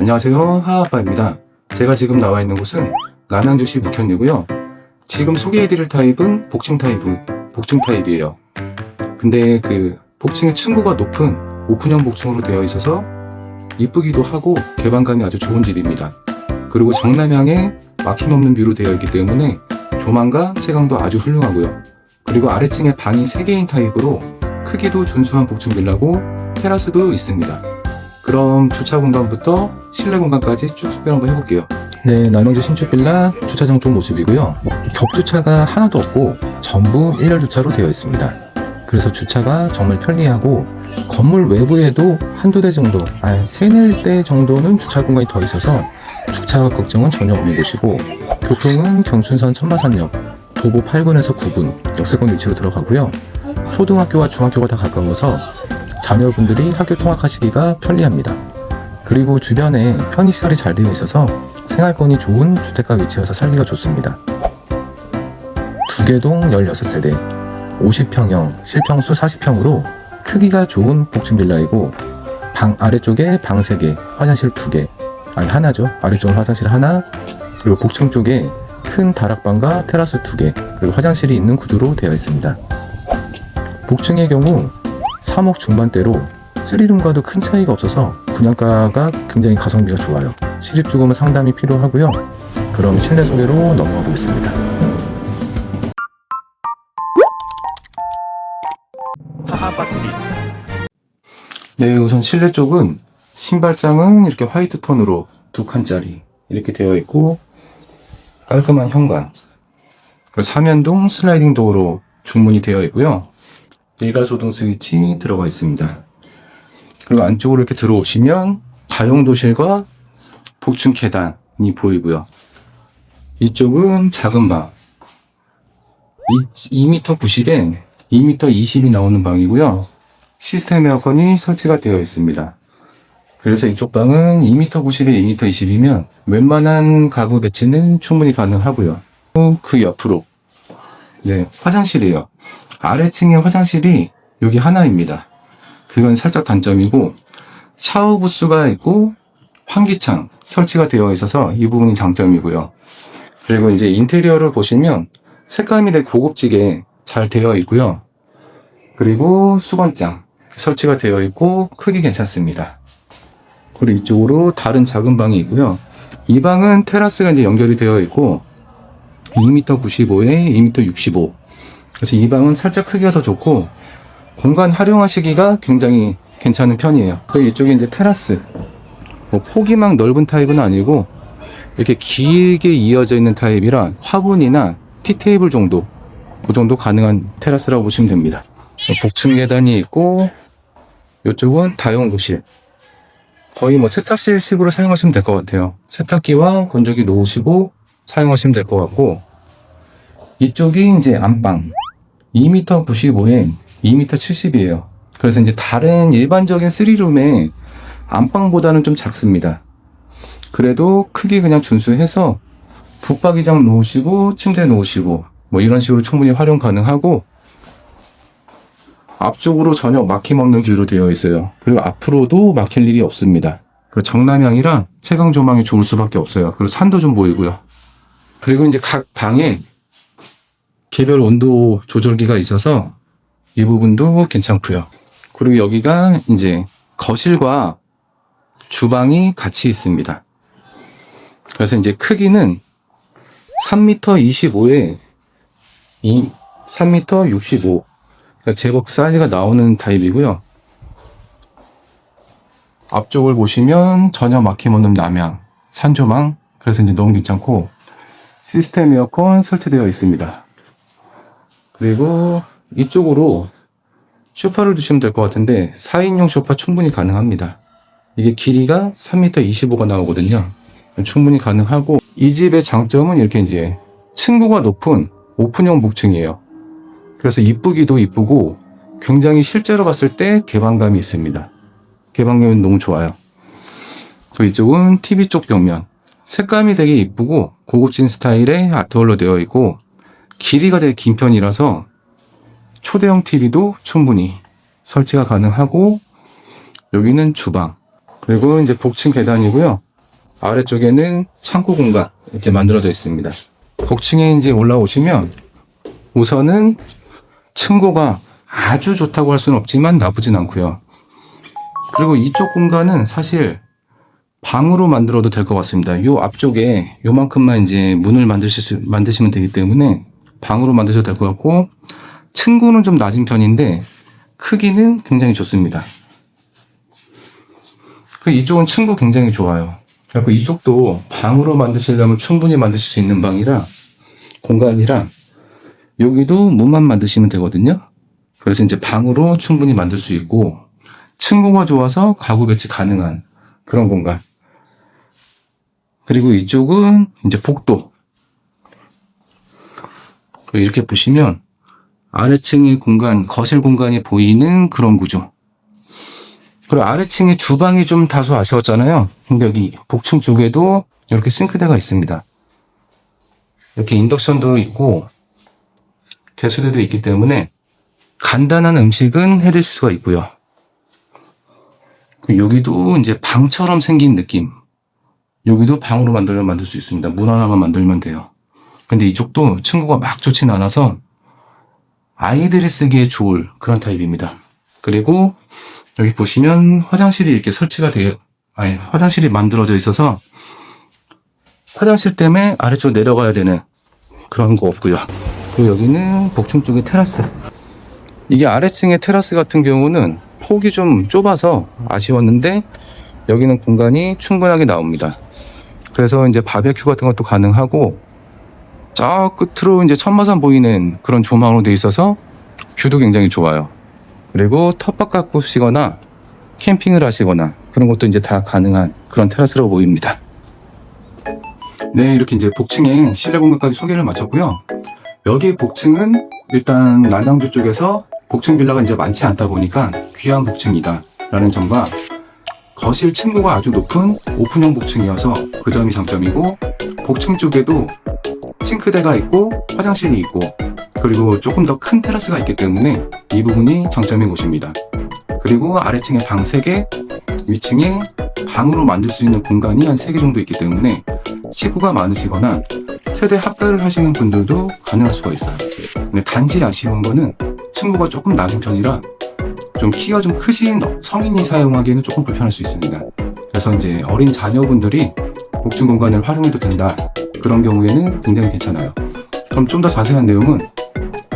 안녕하세요. 하하빠입니다. 제가 지금 나와 있는 곳은 남양주시 북현이고요. 지금 소개해드릴 타입은 복층 타입, 복층 타입이에요. 근데 그 복층의 층고가 높은 오픈형 복층으로 되어 있어서 이쁘기도 하고 개방감이 아주 좋은 집입니다. 그리고 정남향에 막힘없는 뷰로 되어 있기 때문에 조망과 채광도 아주 훌륭하고요. 그리고 아래층에 방이 3개인 타입으로 크기도 준수한 복층 빌라고 테라스도 있습니다 그럼 주차 공간부터 실내 공간까지 쭉 소개 한번 해볼게요. 네, 남양주 신축 빌라 주차장 쪽 모습이고요. 겹주차가 하나도 없고 전부 일렬 주차로 되어 있습니다. 그래서 주차가 정말 편리하고 건물 외부에도 한두 대 정도, 아, 세네 대 정도는 주차 공간이 더 있어서 주차 걱정은 전혀 없는 곳이고 교통은 경춘선 천마산역 도보 8군에서 9군 역세권 위치로 들어가고요. 초등학교와 중학교가 다 가까워서 자녀분들이 학교 통학하시기가 편리합니다. 그리고 주변에 편의시설이 잘 되어 있어서 생활권이 좋은 주택가 위치여서 살기가 좋습니다. 두개동 16세대, 50평형, 실평수 40평으로 크기가 좋은 복층 빌라이고 방 아래쪽에 방 3개, 화장실 2개, 아니 하나죠. 아래쪽은 화장실 하나, 그리고 복층 쪽에 큰 다락방과 테라스 2개, 그리고 화장실이 있는 구조로 되어 있습니다. 복층의 경우 3억 중반대로 3룸과도 큰 차이가 없어서 분양가가 굉장히 가성비가 좋아요. 시립주금은 상담이 필요하고요. 그럼 실내 소개로 넘어가 보겠습니다. 네, 우선 실내 쪽은 신발장은 이렇게 화이트 톤으로 두 칸짜리 이렇게 되어 있고 깔끔한 현관 그리고 사면동 슬라이딩 도어로 중문이 되어 있고요. 일괄소등 스위치 들어가 있습니다. 그리고 안쪽으로 이렇게 들어오시면 다용도실과 복층 계단이 보이고요. 이쪽은 작은 방. 2, 2m 90에 2m 20이 나오는 방이고요. 시스템 에어컨이 설치가 되어 있습니다. 그래서 이쪽 방은 2m 90에 2m 20이면 웬만한 가구 배치는 충분히 가능하고요. 그 옆으로 네 화장실이에요. 아래층에 화장실이 여기 하나입니다. 그건 살짝 단점이고 샤워 부스가 있고 환기창 설치가 되어 있어서 이 부분이 장점이고요. 그리고 이제 인테리어를 보시면 색감이 되게 고급지게 잘 되어 있고요. 그리고 수건장 설치가 되어 있고 크기 괜찮습니다. 그리고 이쪽으로 다른 작은 방이 있고요. 이 방은 테라스가 이제 연결이 되어 있고 2m 95에 2m 65 그래서 이 방은 살짝 크기가 더 좋고 공간 활용하시기가 굉장히 괜찮은 편이에요. 그리고 이쪽에 이제 테라스. 뭐 폭이 막 넓은 타입은 아니고 이렇게 길게 이어져 있는 타입이라 화분이나 티테이블 정도 그 정도 가능한 테라스라고 보시면 됩니다. 복층 계단이 있고 이쪽은 다용도실. 거의 뭐 세탁실 식으로 사용하시면 될 것 같아요. 세탁기와 건조기 놓으시고 사용하시면 될 것 같고 이쪽이 이제 안방. 2m 95에 2m 70이에요. 그래서 이제 다른 일반적인 3룸의 안방보다는 좀 작습니다. 그래도 크기 그냥 준수해서 붙박이장 놓으시고 침대 놓으시고 뭐 이런 식으로 충분히 활용 가능하고 앞쪽으로 전혀 막힘 없는 뷰로 되어 있어요. 그리고 앞으로도 막힐 일이 없습니다. 그리고 정남향이랑 채광 조망이 좋을 수밖에 없어요. 그리고 산도 좀 보이고요. 그리고 이제 각 방에 개별 온도 조절기가 있어서 이 부분도 괜찮고요. 그리고 여기가 이제 거실과 주방이 같이 있습니다. 그래서 이제 크기는 3m 25에 2, 3m 65. 그러니까 제법 사이즈가 나오는 타입이고요. 앞쪽을 보시면 전혀 막힘없는 남향, 산조망. 그래서 이제 너무 괜찮고 시스템 에어컨 설치되어 있습니다. 그리고 이쪽으로 소파를 두시면 될 것 같은데 4인용 소파 충분히 가능합니다. 이게 길이가 3m 25가 나오거든요. 충분히 가능하고 이 집의 장점은 이렇게 이제 층고가 높은 오픈형 복층이에요. 그래서 이쁘기도 이쁘고 굉장히 실제로 봤을 때 개방감이 있습니다. 개방감이 너무 좋아요. 그 이쪽은 TV 쪽 벽면 색감이 되게 이쁘고 고급진 스타일의 아트월로 되어 있고 길이가 되게 긴 편이라서 초대형 TV도 충분히 설치가 가능하고 여기는 주방 그리고 이제 복층 계단이고요. 아래쪽에는 창고 공간 이렇게 만들어져 있습니다. 복층에 이제 올라오시면 우선은 층고가 아주 좋다고 할 수는 없지만 나쁘진 않고요. 그리고 이쪽 공간은 사실 방으로 만들어도 될 것 같습니다. 요 앞쪽에 요만큼만 이제 문을 만드실 수, 만드시면 되기 때문에 방으로 만드셔도 될 것 같고 층고는 좀 낮은 편인데 크기는 굉장히 좋습니다. 그 이쪽은 층고 굉장히 좋아요. 그리고 이쪽도 방으로 만드시려면 충분히 만드실 수 있는 방이라 공간이라 여기도 문만 만드시면 되거든요. 그래서 이제 방으로 충분히 만들 수 있고 층고가 좋아서 가구 배치 가능한 그런 공간. 그리고 이쪽은 이제 복도. 그리고 이렇게 보시면 아래층의 공간, 거실 공간이 보이는 그런 구조. 그리고 아래층에 주방이 좀 다소 아쉬웠잖아요. 근데 여기 복층 쪽에도 이렇게 싱크대가 있습니다. 이렇게 인덕션도 있고 개수대도 있기 때문에 간단한 음식은 해드실 수가 있고요. 여기도 이제 방처럼 생긴 느낌. 여기도 방으로 만들면 만들 수 있습니다. 문 하나만 만들면 돼요. 근데 이쪽도 층고가 막 좋진 않아서 아이들이 쓰기에 좋을 그런 타입입니다. 그리고 여기 보시면 화장실이 이렇게 설치가 되어, 아니, 화장실이 만들어져 있어서 화장실 때문에 아래쪽 내려가야 되는 그런 거 없고요. 그리고 여기는 복층 쪽에 테라스. 이게 아래층의 테라스 같은 경우는 폭이 좀 좁아서 아쉬웠는데 여기는 공간이 충분하게 나옵니다. 그래서 이제 바베큐 같은 것도 가능하고 저 끝으로 이제 천마산 보이는 그런 조망으로 돼 있어서 뷰도 굉장히 좋아요. 그리고 텃밭 가꾸시거나 캠핑을 하시거나 그런 것도 이제 다 가능한 그런 테라스라고 보입니다. 네, 이렇게 이제 복층의 실내 공간까지 소개를 마쳤고요. 여기 복층은 일단 남양주 쪽에서 복층 빌라가 이제 많지 않다 보니까 귀한 복층이다 라는 점과 거실 층고가 아주 높은 오픈형 복층이어서 그 점이 장점이고 복층 쪽에도 싱크대가 있고 화장실이 있고 그리고 조금 더 큰 테라스가 있기 때문에 이 부분이 장점인 곳입니다. 그리고 아래층에 방 3개, 위층에 방으로 만들 수 있는 공간이 한 3개 정도 있기 때문에 식구가 많으시거나 세대 합가를 하시는 분들도 가능할 수가 있어요. 근데 단지 아쉬운 거는 층고가 조금 낮은 편이라 좀 키가 좀 크신 성인이 사용하기에는 조금 불편할 수 있습니다. 그래서 이제 어린 자녀분들이 복층 공간을 활용해도 된다. 그런 경우에는 굉장히 괜찮아요. 그럼 좀 더 자세한 내용은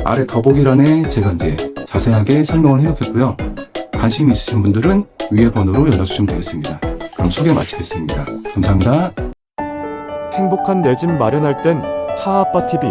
아래 더보기란에 제가 이제 자세하게 설명을 해놓겠고요. 관심 있으신 분들은 위에 번호로 연락 주시면 되겠습니다. 그럼 소개 마치겠습니다. 감사합니다. 행복한 내 집 마련할 땐 하아빠 TV